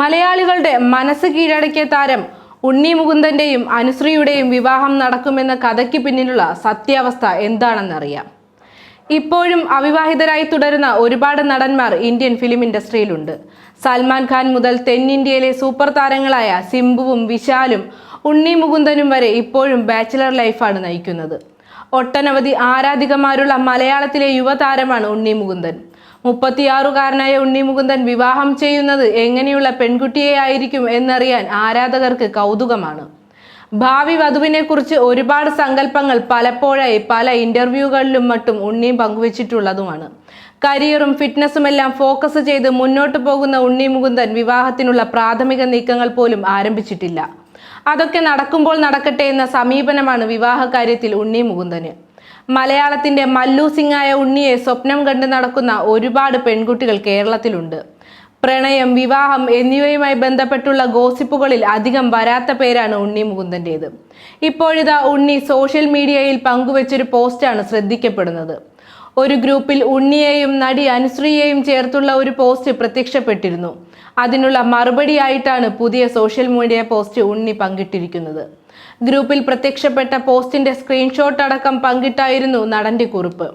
മലയാളികളുടെ മനസ്സ് കീഴടക്കിയ താരം ഉണ്ണി മുകുന്ദന്റെയും അനുശ്രീയുടെയും വിവാഹം നടക്കുമെന്ന കഥയ്ക്ക് പിന്നിലുള്ള സത്യാവസ്ഥ എന്താണെന്നറിയാം. ഇപ്പോഴും അവിവാഹിതരായി തുടരുന്ന ഒരുപാട് നടന്മാർ ഇന്ത്യൻ ഫിലിം ഇൻഡസ്ട്രിയിലുണ്ട്. സൽമാൻ ഖാൻ മുതൽ തെന്നിന്ത്യയിലെ സൂപ്പർ താരങ്ങളായ സിംബുവും വിശാലും ഉണ്ണി മുകുന്ദനും വരെ ഇപ്പോഴും ബാച്ചിലർ ലൈഫാണ് നയിക്കുന്നത്. ഒട്ടനവധി ആരാധികമാരുള്ള മലയാളത്തിലെ യുവതാരമാണ് ഉണ്ണി മുകുന്ദൻ. മുപ്പത്തിയാറുകാരനായ ഉണ്ണി മുകുന്ദൻ വിവാഹം ചെയ്യുന്നത് എങ്ങനെയുള്ള പെൺകുട്ടിയെ ആയിരിക്കും എന്നറിയാൻ ആരാധകർക്ക് കൗതുകമാണ്. ഭാവി വധുവിനെ കുറിച്ച് ഒരുപാട് സങ്കല്പങ്ങൾ പലപ്പോഴായി പല ഇന്റർവ്യൂകളിലും മറ്റും ഉണ്ണി പങ്കുവച്ചിട്ടുള്ളതുമാണ്. കരിയറും ഫിറ്റ്നസ്സുമെല്ലാം ഫോക്കസ് ചെയ്ത് മുന്നോട്ട് പോകുന്ന ഉണ്ണി മുകുന്ദൻ വിവാഹത്തിനുള്ള പ്രാഥമിക നീക്കങ്ങൾ പോലും ആരംഭിച്ചിട്ടില്ല. അതൊക്കെ നടക്കുമ്പോൾ നടക്കട്ടെ എന്ന സമീപനമാണ് വിവാഹ കാര്യത്തിൽ ഉണ്ണി മുകുന്ദന് മലയാളത്തിന്റെ മല്ലു സിംഗായ ഉണ്ണിയെ സ്വപ്നം കണ്ട് നടക്കുന്ന ഒരുപാട് പെൺകുട്ടികൾ കേരളത്തിലുണ്ട്. പ്രണയം വിവാഹം എന്നിവയുമായി ബന്ധപ്പെട്ടുള്ള ഗോസിപ്പുകളിൽ അധികം വരാത്ത പേരാണ് ഉണ്ണി മുകുന്ദന്റേത് ഇപ്പോഴിതാ ഉണ്ണി സോഷ്യൽ മീഡിയയിൽ പങ്കുവച്ചൊരു പോസ്റ്റാണ് ശ്രദ്ധിക്കപ്പെടുന്നത്. ഒരു ഗ്രൂപ്പിൽ ഉണ്ണിയെയും നടി അനുശ്രീയെയും ചേർത്തുള്ള ഒരു പോസ്റ്റ് പ്രത്യക്ഷപ്പെട്ടിരുന്നു. അതിനുള്ള മറുപടിയായിട്ടാണ് പുതിയ സോഷ്യൽ മീഡിയ പോസ്റ്റ് ഉണ്ണി പങ്കിട്ടിരിക്കുന്നത്. ഗ്രൂപ്പിൽ പ്രത്യക്ഷപ്പെട്ട പോസ്റ്റിന്റെ സ്ക്രീൻഷോട്ട് അടക്കം പങ്കിട്ടായിരുന്നു നടന്റെ കുറിപ്പ്.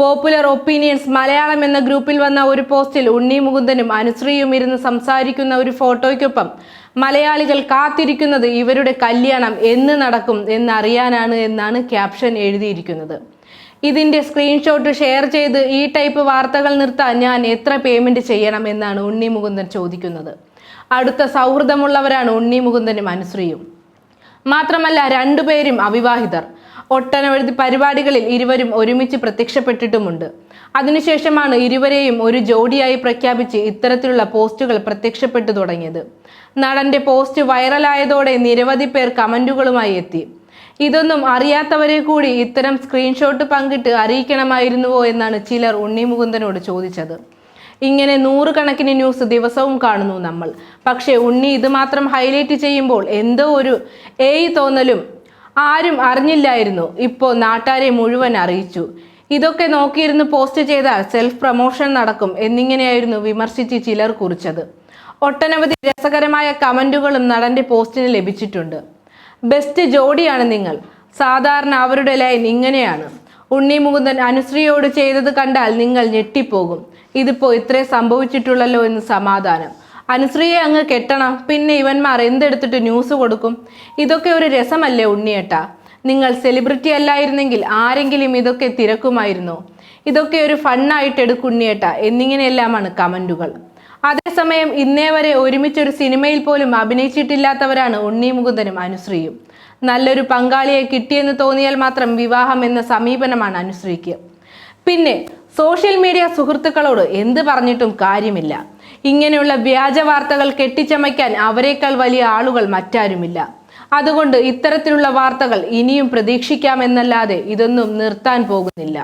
പോപ്പുലർ ഒപ്പീനിയൻസ് മലയാളം എന്ന ഗ്രൂപ്പിൽ വന്ന ഒരു പോസ്റ്റിൽ ഉണ്ണി മുകുന്ദനും അനുശ്രീയും ഇരുന്ന് സംസാരിക്കുന്ന ഒരു ഫോട്ടോയ്ക്കൊപ്പം മലയാളികൾ കാത്തിരിക്കുന്നത് ഇവരുടെ കല്യാണം എന്ന് നടക്കും എന്നറിയാനാണ് എന്നാണ് ക്യാപ്ഷൻ എഴുതിയിരിക്കുന്നത്. ഇതിന്റെ സ്ക്രീൻഷോട്ട് ഷെയർ ചെയ്ത് ഈ ടൈപ്പ് വാർത്തകൾ നിർത്താൻ ഞാൻ എത്ര പേയ്മെന്റ് ചെയ്യണം എന്നാണ് ഉണ്ണി മുകുന്ദൻ ചോദിക്കുന്നത്. അടുത്ത സൗഹൃദമുള്ളവരാണ് ഉണ്ണി മുകുന്ദനും അനുശ്രീയും. മാത്രമല്ല രണ്ടുപേരും അവിവാഹിതർ. ഒട്ടനവധി പരിപാടികളിൽ ഇരുവരും ഒരുമിച്ച് പ്രത്യക്ഷപ്പെട്ടിട്ടുമുണ്ട്. അതിനുശേഷമാണ് ഇരുവരെയും ഒരു ജോഡിയായി പ്രഖ്യാപിച്ച് ഇത്തരത്തിലുള്ള പോസ്റ്റുകൾ പ്രത്യക്ഷപ്പെട്ടു തുടങ്ങിയത്. നടന്റെ പോസ്റ്റ് വൈറലായതോടെ നിരവധി പേർ കമന്റുകളുമായി എത്തി. ഇതൊന്നും അറിയാത്തവരെ കൂടി ഇത്തരം സ്ക്രീൻഷോട്ട് പങ്കിട്ട് അറിയിക്കണമായിരുന്നുവോ എന്നാണ് ചിലർ ഉണ്ണി മുകുന്ദനോട് ചോദിച്ചത്. ഇങ്ങനെ നൂറുകണക്കിന് ന്യൂസ് ദിവസവും കാണുന്നു നമ്മൾ. പക്ഷേ ഉണ്ണി ഇത് മാത്രം ഹൈലൈറ്റ് ചെയ്യുമ്പോൾ എന്തോ ഒരു ഏയ് തോന്നലും ആരും അറിഞ്ഞില്ലായിരുന്നു. ഇപ്പോൾ നാട്ടാരെ മുഴുവൻ അറിയിച്ചു. ഇതൊക്കെ നോക്കിയിരുന്ന് പോസ്റ്റ് ചെയ്താൽ സെൽഫ് പ്രൊമോഷൻ നടക്കും എന്നിങ്ങനെയായിരുന്നു വിമർശിച്ച് ചിലർ കുറിച്ചത്. ഒട്ടനവധി രസകരമായ കമന്റുകളും നടന്റെ പോസ്റ്റിന് ലഭിച്ചിട്ടുണ്ട്. ബെസ്റ്റ് ജോഡിയാണ് നിങ്ങൾ. സാധാരണ അവരുടെ ലൈൻ ഇങ്ങനെയാണ്. ഉണ്ണി മുകുന്ദൻ അനുശ്രീയോട് ചെയ്തത് കണ്ടാൽ നിങ്ങൾ ഞെട്ടിപ്പോകും. ഇതിപ്പോ ഇത്രേ സംഭവിച്ചിട്ടുള്ളല്ലോ എന്ന് സമാധാനം. അനുശ്രീയെ അങ്ങ് കെട്ടണം. പിന്നെ ഇവന്മാർ എന്തെടുത്തിട്ട് ന്യൂസ് കൊടുക്കും? ഇതൊക്കെ ഒരു രസമല്ലേ ഉണ്ണിയേട്ടാ? നിങ്ങൾ സെലിബ്രിറ്റി അല്ലായിരുന്നെങ്കിൽ ആരെങ്കിലും ഇതൊക്കെ തിരക്കുമായിരുന്നോ? ഇതൊക്കെ ഒരു ഫണ്ണായിട്ട് എടുക്കുണ്ണിയേട്ട എന്നിങ്ങനെയെല്ലാമാണ് കമന്റുകൾ. അതേസമയം ഇന്നേ വരെ ഒരുമിച്ചൊരു സിനിമയിൽ പോലും അഭിനയിച്ചിട്ടില്ലാത്തവരാണ് ഉണ്ണി മുകുന്ദനും അനുശ്രീയും. നല്ലൊരു പങ്കാളിയെ കിട്ടിയെന്ന് തോന്നിയാൽ മാത്രം വിവാഹം എന്ന സമീപനമാണ് അനുശ്രീക്ക്. പിന്നെ സോഷ്യൽ മീഡിയ സുഹൃത്തുക്കളോട് എന്ത് പറഞ്ഞിട്ടും കാര്യമില്ല. ഇങ്ങനെയുള്ള വ്യാജ വാർത്തകൾ കെട്ടിച്ചമയ്ക്കാൻ അവരെക്കാൾ വലിയ ആളുകൾ മറ്റാരുമില്ല. അതുകൊണ്ട് ഇത്തരത്തിലുള്ള വാർത്തകൾ ഇനിയും പ്രതീക്ഷിക്കാമെന്നല്ലാതെ ഇതൊന്നും നിർത്താൻ പോകുന്നില്ല.